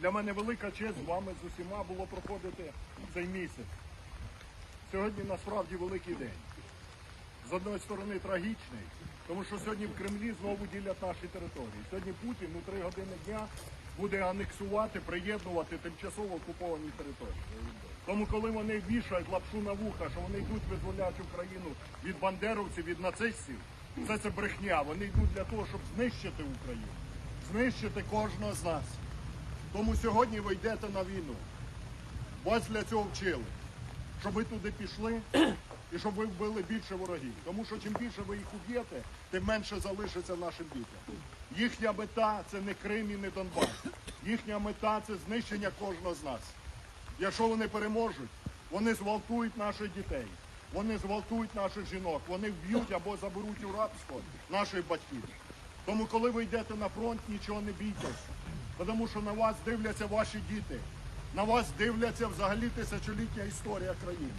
Для мене велика честь з вами з усіма було проходити цей місяць. Сьогодні насправді великий день. З одної сторони трагічний, тому що сьогодні в Кремлі знову ділять наші території. Сьогодні Путін у три години дня буде анексувати, приєднувати тимчасово окуповані території. Тому коли вони вішають лапшу на вуха, що вони йдуть визволяти Україну від бандеровців, від нацистів, все це брехня. Вони йдуть для того, щоб знищити Україну, знищити кожного з нас. Тому сьогодні ви йдете на війну. Вас для цього вчили, щоб ви туди пішли і щоб ви вбили більше ворогів. Тому що чим більше ви їх уб'єте, тим менше залишиться нашим дітям. Їхня мета це не Крим і не Донбас. Їхня мета це знищення кожного з нас. Якщо вони переможуть, вони зґвалтують наших дітей, вони зґвалтують наших жінок, вони вб'ють або заберуть у рабство наших батьків. Тому, коли ви йдете на фронт, нічого не бійтесь, тому що на вас дивляться ваші діти, на вас дивляться взагалі тисячолітня історія країни.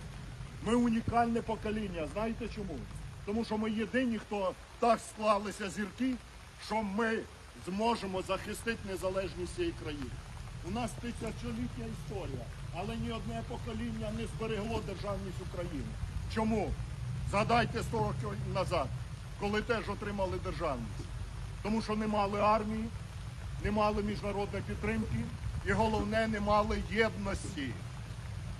Ми унікальне покоління. Знаєте чому? Тому що ми єдині, хто так склалися зірки, що ми зможемо захистити незалежність цієї країни. У нас тисячолітня історія, але ні одне покоління не зберегло державність України. Чому? Згадайте 100 років назад, коли теж отримали державність. Тому що не мали армії, не мали міжнародної підтримки і головне, не мали єдності.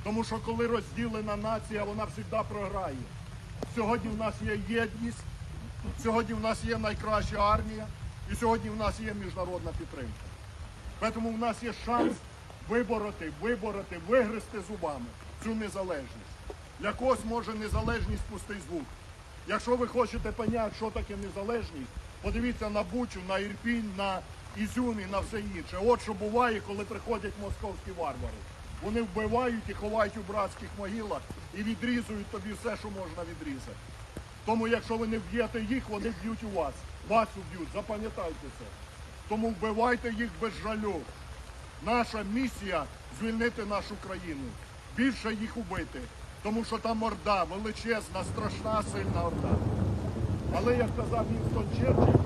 Тому що коли розділена нація, вона завжди програє. Сьогодні в нас є єдність, сьогодні в нас є найкраща армія, і сьогодні в нас є міжнародна підтримка. Тому в нас є шанс вибороти, вибороти, вигризти зубами цю незалежність. Для когось може незалежність пустий звук. Якщо ви хочете поняти, що таке незалежність, подивіться на Бучу, на Ірпінь, на Ізюм на все інше. От що буває, коли приходять московські варвари. Вони вбивають і ховають у братських могилах і відрізують тобі все, що можна відрізати. Тому якщо ви не вб'єте їх, вони б'ють у вас. Вас уб'ють, запам'ятайте це. Тому вбивайте їх без жалю. Наша місія звільнити нашу країну. Більше їх убити. Тому що там орда величезна, страшна, сильна орда. Але як казав Вінстон Черчилль,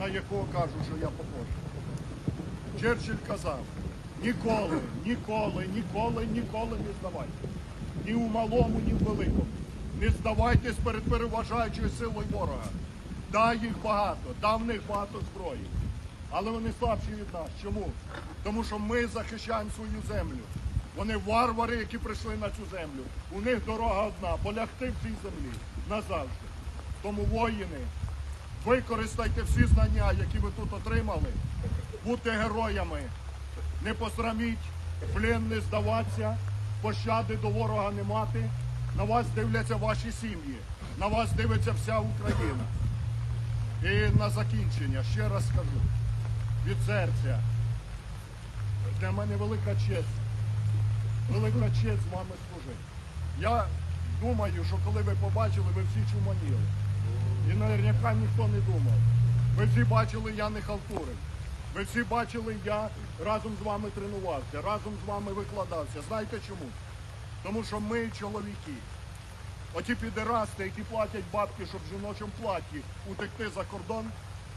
на якого кажу, що я похожий. Черчилль казав, ніколи, ніколи, ніколи, ніколи не здавайте. Ні у малому, ні в великому. Не здавайтесь перед переважаючою силою ворога. Да, їх багато, да, в них багато зброї. Але вони слабші від нас. Чому? Тому що ми захищаємо свою землю. Вони варвари, які прийшли на цю землю. У них дорога одна полягти в цій землі назавжди. Тому воїни, використайте всі знання, які ви тут отримали. Будьте героями. Не посраміть, плен не здаватися, пощади до ворога не мати. На вас дивляться ваші сім'ї, на вас дивиться вся Україна. І на закінчення ще раз скажу від серця. Для мене велика честь. Велика честь з вами служити. Я думаю, що коли ви побачили, ви всі чуманіли. І наверняка ніхто не думав. Ви всі бачили, я не халтурив. Ви всі бачили, я разом з вами тренувався, разом з вами викладався. Знаєте чому? Тому що ми чоловіки. Оті підерасти, які платять бабки, щоб в жіночому платі утекти за кордон,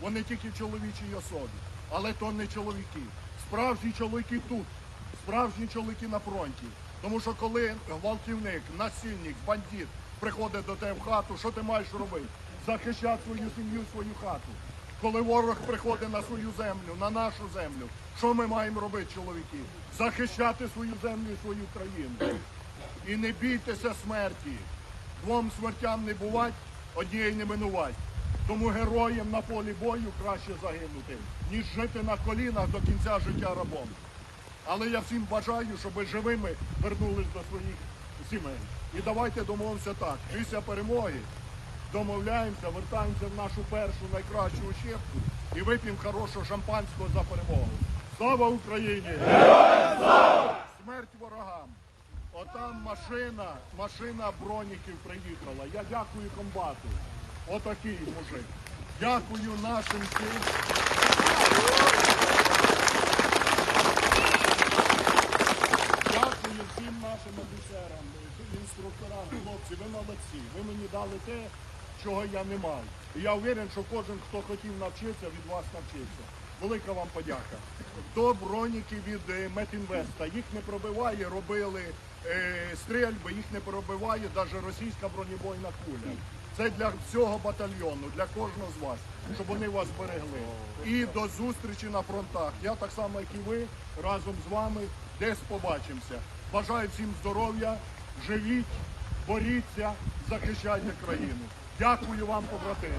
вони тільки чоловічій особі. Але то не чоловіки. Справжні чоловіки тут, справжні чоловіки на фронті. Тому що коли гвалтівник, насильник, бандит приходить до тебе в хату, що ти маєш робити? Захищати свою сім'ю, свою хату. Коли ворог приходить на свою землю, на нашу землю, що ми маємо робити, чоловіки? Захищати свою землю і свою країну. І не бійтеся смерті. Двом смертям не бувать, однієї не минувать. Тому героям на полі бою краще загинути, ніж жити на колінах до кінця життя рабом. Але я всім бажаю, щоб ви живими вернулись до своїх сімей. І давайте домовимося так. Після перемоги домовляємося, вертаємося в нашу першу найкращу ущепку і вип'ємо хорошого шампанського за перемогу. Слава Україні! Смерть ворогам! Отам машина, машина броніків приїхала. Я дякую комбату. Отакий мужик. Дякую нашим всім. Дякую всім нашим офіцерам, інструкторам, хлопці, ви молодці. Ви мені дали те, чого я не мав. І я впевнений, що кожен, хто хотів навчитися, від вас навчився. велика вам подяка. До броніки від е, Метінвеста. Їх не пробиває, робили е, стрельби, їх не пробиває навіть російська бронебойна куля. Це для всього батальйону, для кожного з вас, щоб вони вас берегли. І до зустрічі на фронтах. Я так само, як і ви, разом з вами десь побачимося. Бажаю всім здоров'я, живіть, боріться, захищайте країну. Дякую вам, побратими.